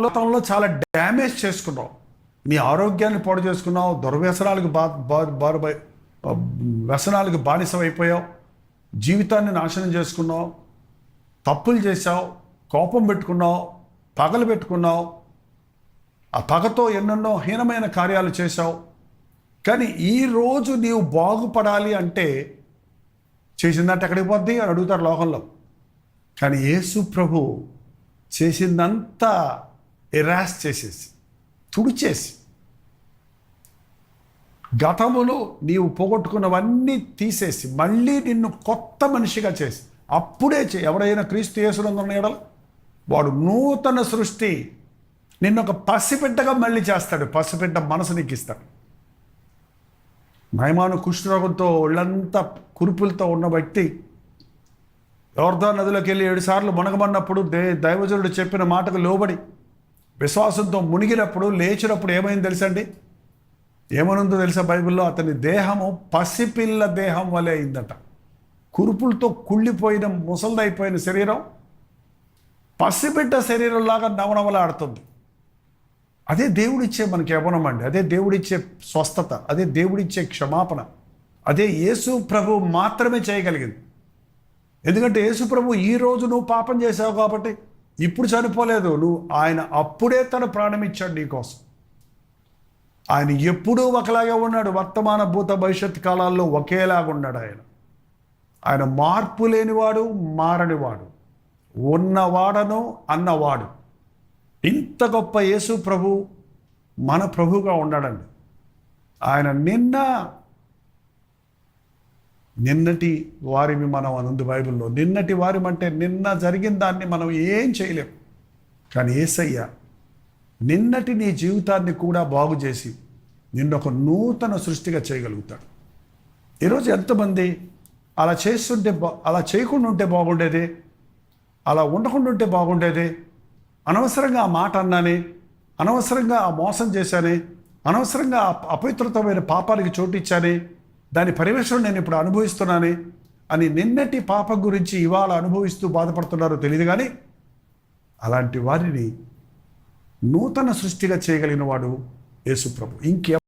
జీవితంలో చాలా డ్యామేజ్ చేసుకున్నావు నీ ఆరోగ్యాన్ని పాడు చేసుకున్నావు దుర్వ్యసనాలకు బా బా- బారు వ్యసనాలకు బానిసమైపోయావు జీవితాన్ని నాశనం చేసుకున్నావు తప్పులు చేశావు కోపం పెట్టుకున్నావు పగలు పెట్టుకున్నావు ఆ పగతో ఎన్నెన్నో హీనమైన కార్యాలు చేశావు కానీ ఈరోజు నీవు బాగుపడాలి అంటే చేసిందంటే ఎక్కడికి పోద్ది అని అడుగుతారు లోకంలో. కానీ యేసు ప్రభు చేసిందంతా ఎరాస్ చేసేసి తుడిచేసి గతములో నీవు పోగొట్టుకున్నవన్నీ తీసేసి మళ్ళీ నిన్ను కొత్త మనిషిగా చేసి అప్పుడే చే ఎవడైనా క్రీస్తు యేసునందున్న ఎడల వాడు నూతన సృష్టి నిన్ను ఒక పసిబిడ్డగా మళ్ళీ చేస్తాడు పసిబిడ్డ మనసు నీకు ఇస్తాడు. నయమాను కుష్ఠరోగంతో ఒళ్ళంతా కురుపులతో ఉన్న వ్యక్తి ఎవరిదో నదిలోకి వెళ్ళి ఏడు సార్లు మునగమన్నప్పుడు దే దైవజనుడు చెప్పిన మాటకు లోబడి విశ్వాసంతో మునిగినప్పుడు లేచినప్పుడు ఏమైంది తెలుసండి? ఏమనుందో తెలుసా బైబిల్లో? అతని దేహము పసిపిల్ల దేహం వలె అయిందట. కురుపులతో కుళ్ళిపోయిన ముసలిదైపోయిన శరీరం పసిబిడ్డ శరీరంలాగా నవనవలాడుతుంది. అదే దేవుడిచ్చే మనకి యవనం అండి. అదే దేవుడిచ్చే స్వస్థత. అదే దేవుడిచ్చే క్షమాపణ. అదే యేసు ప్రభు మాత్రమే చేయగలిగింది. ఎందుకంటే యేసు ప్రభు ఈ రోజు నువ్వు పాపం చేసావు కాబట్టి ఇప్పుడు చనిపోలేదు. నువ్వు ఆయన అప్పుడే తను ప్రాణం ఇచ్చాడు నీకోసం. ఆయన ఎప్పుడూ ఒకలాగే ఉన్నాడు. వర్తమాన భూత భవిష్యత్ కాలాల్లో ఒకేలాగా ఉన్నాడు ఆయన. ఆయన మార్పు లేనివాడు మారనివాడు. ఉన్నవాడను అన్నవాడు. ఇంత గొప్ప యేసు ప్రభు మన ప్రభుగా ఉన్నాడండి. ఆయన నిన్న నిన్నటి వారిని మనం అనుంది బైబిల్లో నిన్నటి వారి అంటే నిన్న జరిగిన దాన్ని మనం ఏం చేయలేం. కానీ ఏసయ్య నిన్నటి నీ జీవితాన్ని కూడా బాగు చేసి నిన్ను ఒక నూతన సృష్టిగా చేయగలుగుతాడు. ఈరోజు ఎంతమంది అలా చేస్తుంటే బా అలా చేయకుండా ఉంటే బాగుండేది? అలా ఉండకుండా ఉంటే బాగుండేది? అనవసరంగా ఆ మాట అన్నానే అనవసరంగా ఆ మోసం చేశానే అనవసరంగా అపవిత్రతమైన పాపానికి చోటిచ్చానే దాని పరివేశం నేను ఇప్పుడు అనుభవిస్తున్నానే అని నిన్నటి పాపం గురించి ఇవాళ అనుభవిస్తూ బాధపడుతున్నారో తెలియదు కానీ అలాంటి వారిని నూతన సృష్టిగా చేయగలిగిన వాడు యేసుప్రభు. ఇంకే